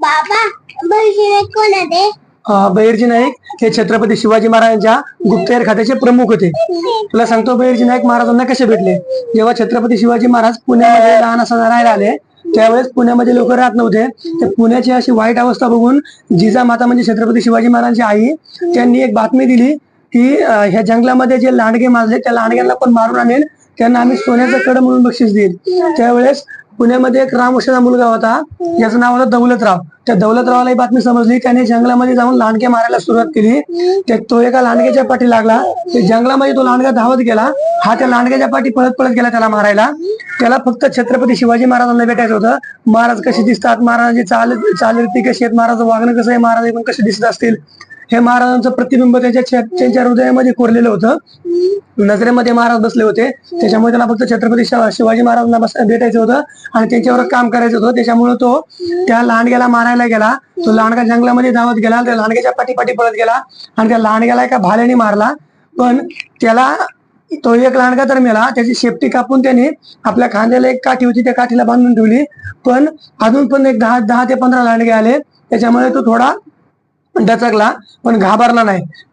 बाबा कोण आहे बहिर्जी नाईक हे छत्रपती शिवाजी महाराजांच्या गुप्तहेर खात्याचे प्रमुख होते. तुला सांगतो बहिर्जी नाईक महाराजांना कसे भेटले? जेव्हा छत्रपती शिवाजी महाराज पुण्यामध्ये लहान असताना राहायला आले त्यावेळेस पुण्यामध्ये लोक राहत नव्हते. तर पुण्याची अशी वाईट अवस्था बघून जिजा माता म्हणजे छत्रपती शिवाजी महाराजांची आई त्यांनी एक बातमी दिली की ह्या जंगलामध्ये जे लांडगे मारले त्या लांडग्यांना पण मारून आणेल. त्यांना आम्ही सोन्याचं कड म्हणून बक्षीस देईल. त्यावेळेस पुण्यामध्ये एक राम रामवंशाचा मुलगा होता. याचं नाव होतं दौलतराव. त्या दौलतरावाला ही बातमी समजली त्याने जंगलामध्ये जाऊन लांडगे मारायला सुरुवात केली. ते तो एका लांडग्याच्या पाठी लागला. ते जंगलामध्ये तो लांडगा धावत गेला. हा त्या लांडग्याच्या पाठी पळत पळत गेला त्याला मारायला. त्याला फक्त छत्रपती शिवाजी महाराजांना भेटायचं होतं. महाराज कसे दिसतात? महाराजांची चाल चालती कशी आहेत? महाराज वागणं कसं आहे? महाराज पण कसे दिसत असतील? हे महाराजांचं प्रतिबिंब त्याच्या त्यांच्या हृदयामध्ये कोरलेलं होतं. नजरेमध्ये महाराज बसले होते. त्याच्यामुळे त्याला फक्त छत्रपती शिवाजी महाराजांना बस भेटायचं होतं आणि त्यांच्यावर काम करायचं होतं. त्याच्यामुळे तो त्या लांडग्याला मारायला गेला. तो लांडगा जंगलामध्ये धावत गेला. त्या लांडग्याच्या पाठी पाठी पळत गेला आणि त्या लांडग्याला एका भाल्याने मारला. पण त्याला तो एक लांडगा तर मेला. त्याची शेपटी कापून त्याने आपल्या खांद्याला एक काठी होती. त्या काठीला बांधून ठेवली. पण अजून पण एक दहा दहा ते पंधरा लांडगे आले. त्याच्यामुळे तो थोडा पण डचकला पण घाबरला नाही.